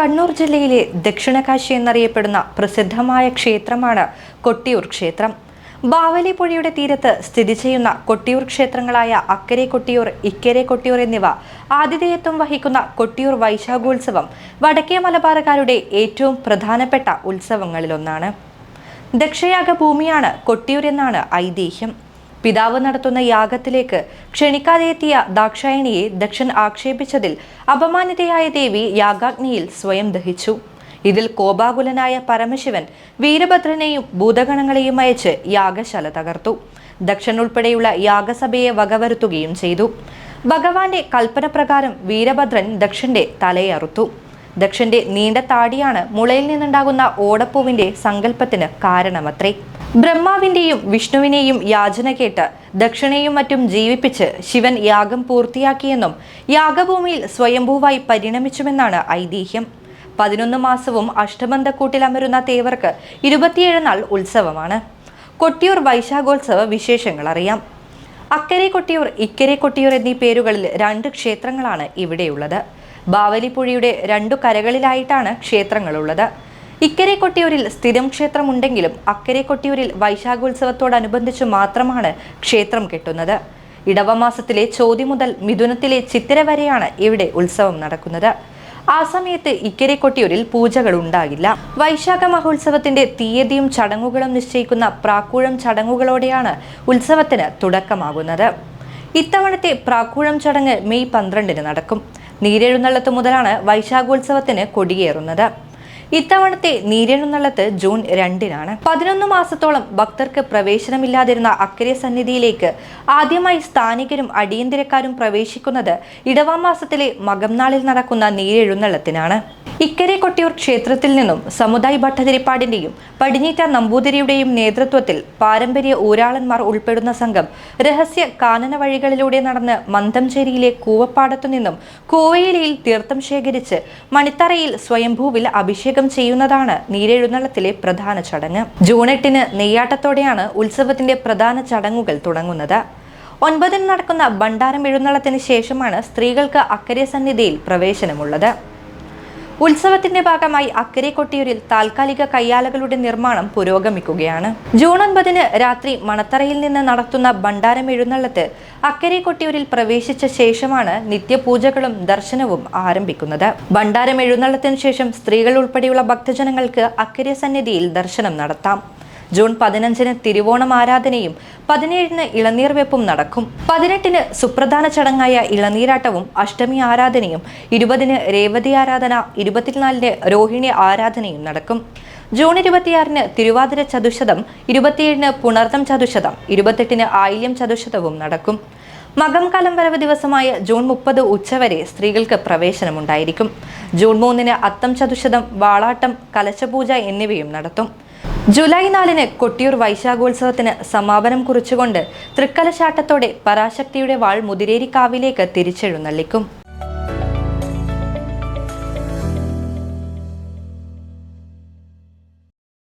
കണ്ണൂർ ജില്ലയിലെ ദക്ഷിണകാശി എന്നറിയപ്പെടുന്ന പ്രസിദ്ധമായ ക്ഷേത്രമാണ് കൊട്ടിയൂർ ക്ഷേത്രം. ബാവലി പുഴയുടെ തീരത്ത് സ്ഥിതി ചെയ്യുന്ന കൊട്ടിയൂർ ക്ഷേത്രങ്ങളായ അക്കരെ കൊട്ടിയൂർ ഇക്കരെ കൊട്ടിയൂർ എന്നിവ ആതിഥേയത്വം വഹിക്കുന്ന കൊട്ടിയൂർ വൈശാഖോത്സവം വടക്കേ മലബാറുകാരുടെ ഏറ്റവും പ്രധാനപ്പെട്ട ഉത്സവങ്ങളിലൊന്നാണ്. ദക്ഷയാഗ ഭൂമിയാണ് കൊട്ടിയൂർ എന്നാണ് ഐതിഹ്യം. പിതാവ് നടത്തുന്ന യാഗത്തിലേക്ക് ക്ഷണിക്കാതെ എത്തിയ ദാക്ഷായണിയെ ദക്ഷൻ ആക്ഷേപിച്ചതിൽ അപമാനിതയായ ദേവി യാഗാഗ്നിയിൽ സ്വയം ദഹിച്ചു. ഇതിൽ കോപാകുലനായ പരമശിവൻ വീരഭദ്രനെയും ഭൂതഗണങ്ങളെയും അയച്ച് യാഗശാല തകർത്തു. ദക്ഷൻ ഉൾപ്പെടെയുള്ള യാഗസഭയെ വകവരുത്തുകയും ചെയ്തു. ഭഗവാന്റെ കൽപ്പന പ്രകാരം വീരഭദ്രൻ ദക്ഷന്റെ തലയറുത്തു ദക്ഷന്റെ നീണ്ട താടിയാണ് മുളയിൽ നിന്നുണ്ടാകുന്ന ഓടപ്പൂവിന്റെ സങ്കല്പത്തിന് കാരണമത്രേ. ബ്രഹ്മാവിന്റെയും വിഷ്ണുവിനെയും യാചന കേട്ട് ദക്ഷിണയും മറ്റും ജീവിപ്പിച്ച് ശിവൻ യാഗം പൂർത്തിയാക്കിയെന്നും യാഗഭൂമിയിൽ സ്വയംഭൂവായി പരിണമിച്ചുമെന്നാണ് ഐതിഹ്യം. പതിനൊന്ന് മാസവും അഷ്ടബന്ധക്കൂട്ടിലമരുന്ന തേവർക്ക് ഇരുപത്തിയേഴ് നാൾ ഉത്സവമാണ്. കൊട്ടിയൂർ വൈശാഖോത്സവ വിശേഷങ്ങൾ അറിയാം. അക്കരെ കൊട്ടിയൂർ ഇക്കരെ കൊട്ടിയൂർ എന്നീ പേരുകളിൽ രണ്ട് ക്ഷേത്രങ്ങളാണ് ഇവിടെയുള്ളത്. ബാവലിപ്പുഴയുടെ രണ്ടു കരകളിലായിട്ടാണ് ക്ഷേത്രങ്ങളുള്ളത്. ഇക്കരെ കൊട്ടിയൂരിൽ സ്ഥിരം ക്ഷേത്രമുണ്ടെങ്കിലും അക്കരെ കൊട്ടിയൂരിൽ വൈശാഖോത്സവത്തോടനുബന്ധിച്ച് മാത്രമാണ് ക്ഷേത്രം കെട്ടുന്നത്. ഇടവമാസത്തിലെ ചോതി മുതൽ മിഥുനത്തിലെ ചിത്തിര വരെയാണ് ഇവിടെ ഉത്സവം നടക്കുന്നത്. ആ സമയത്ത് ഇക്കരെ കൊട്ടിയൂരിൽ പൂജകൾ ഉണ്ടാകില്ല. വൈശാഖ മഹോത്സവത്തിന്റെ തീയതിയും ചടങ്ങുകളും നിശ്ചയിക്കുന്ന പ്രാക്കൂഴം ചടങ്ങുകളോടെയാണ് ഉത്സവത്തിന് തുടക്കമാകുന്നത്. ഇത്തവണത്തെ പ്രാക്കൂഴം ചടങ്ങ് മെയ് പന്ത്രണ്ടിന് നടക്കും. നീരെഴുന്നള്ളത്ത് മുതലാണ് വൈശാഖോത്സവത്തിന് കൊടിയേറുന്നത്. ഇത്തവണത്തെ നീരെഴുന്നള്ളത്ത് ജൂൺ രണ്ടിനാണ്. പതിനൊന്ന് മാസത്തോളം ഭക്തർക്ക് പ്രവേശനമില്ലാതിരുന്ന അക്കരെ സന്നിധിയിലേക്ക് ആദ്യമായി സ്ഥാനികരും അടിയന്തിരക്കാരും പ്രവേശിക്കുന്നത് ഇടവാം മാസത്തിലെ മകംനാളിൽ നടക്കുന്ന നീരെഴുന്നള്ളത്തിനാണ് ഇക്കരെ കൊട്ടിയൂർ ക്ഷേത്രത്തിൽ നിന്നും സമുദായ് ഭട്ടതിരിപ്പാടിന്റെയും പടിഞ്ഞീറ്റ നമ്പൂതിരിയുടെയും നേതൃത്വത്തിൽ പാരമ്പര്യ ഊരാളന്മാർ ഉൾപ്പെടുന്ന സംഘം രഹസ്യ കാനന വഴികളിലൂടെ നടന്ന് മന്തംചേരിയിലെ കൂവപ്പാടത്തു നിന്നും കൂവയിലയിൽ തീർത്ഥം ശേഖരിച്ച് മണിത്തറയിൽ സ്വയംഭൂവിൽ അഭിഷേകം ചെയ്യുന്നതാണ് നീരെഴുന്നള്ളത്തിലെ പ്രധാന ചടങ്ങ്. ജൂൺ എട്ടിന് നെയ്യാട്ടത്തോടെയാണ് ഉത്സവത്തിന്റെ പ്രധാന ചടങ്ങുകൾ തുടങ്ങുന്നത്. ഒൻപതിന് നടക്കുന്ന ഭണ്ഡാരം എഴുന്നള്ളത്തിന് ശേഷമാണ് സ്ത്രീകൾക്ക് അക്കരെ സന്നിധിയിൽ പ്രവേശനമുള്ളത്. ഉത്സവത്തിന്റെ ഭാഗമായി അക്കരെ കൊട്ടിയൂരിൽ താൽക്കാലിക കയ്യാലകളുടെ നിർമ്മാണം പുരോഗമിക്കുകയാണ്. ജൂൺ ഒൻപതിന് രാത്രി മണത്തറയിൽ നിന്ന് നടത്തുന്ന ഭണ്ഡാരം എഴുന്നള്ളത്ത് അക്കരെ കൊട്ടിയൂരിൽ പ്രവേശിച്ച ശേഷമാണ് നിത്യപൂജകളും ദർശനവും ആരംഭിക്കുന്നത്. ഭണ്ഡാരം എഴുന്നള്ളത്തിന് ശേഷം സ്ത്രീകൾ ഉൾപ്പെടെയുള്ള ഭക്തജനങ്ങൾക്ക് അക്കരെ സന്നിധിയിൽ ദർശനം നടത്താം. ജൂൺ പതിനഞ്ചിന് തിരുവോണം ആരാധനയും പതിനേഴിന് ഇളനീർ വെപ്പും നടക്കും. പതിനെട്ടിന് സുപ്രധാന ചടങ്ങായ ഇളനീരാട്ടവും അഷ്ടമി ആരാധനയും ഇരുപതിന് രേവതി ആരാധന ഇരുപത്തിനാലിന് രോഹിണി ആരാധനയും നടക്കും. ജൂൺ ഇരുപത്തിയാറിന് തിരുവാതിര ചതുശതം ഇരുപത്തിയേഴിന് പുണർദം ചതുശതം ഇരുപത്തെട്ടിന് ആയില്യം ചതുശതവും നടക്കും. മകം കാലം വരവ് ദിവസമായ ജൂൺ മുപ്പത് ഉച്ചവരെ സ്ത്രീകൾക്ക് പ്രവേശനമുണ്ടായിരിക്കും. ജൂൺ മൂന്നിന് അത്തം ചതുശതം വാളാട്ടം കലശപൂജ എന്നിവയും നടത്തും. ജൂലൈ നാലിന് കൊട്ടിയൂർ വൈശാഖോത്സവത്തിന് സമാപനം കുറിച്ചുകൊണ്ട് തൃക്കലശാട്ടത്തോടെ പരാശക്തിയുടെ വാൾ മുതിരേരിക്കാവിലേക്ക് തിരിച്ചെഴുന്നള്ളിക്കും.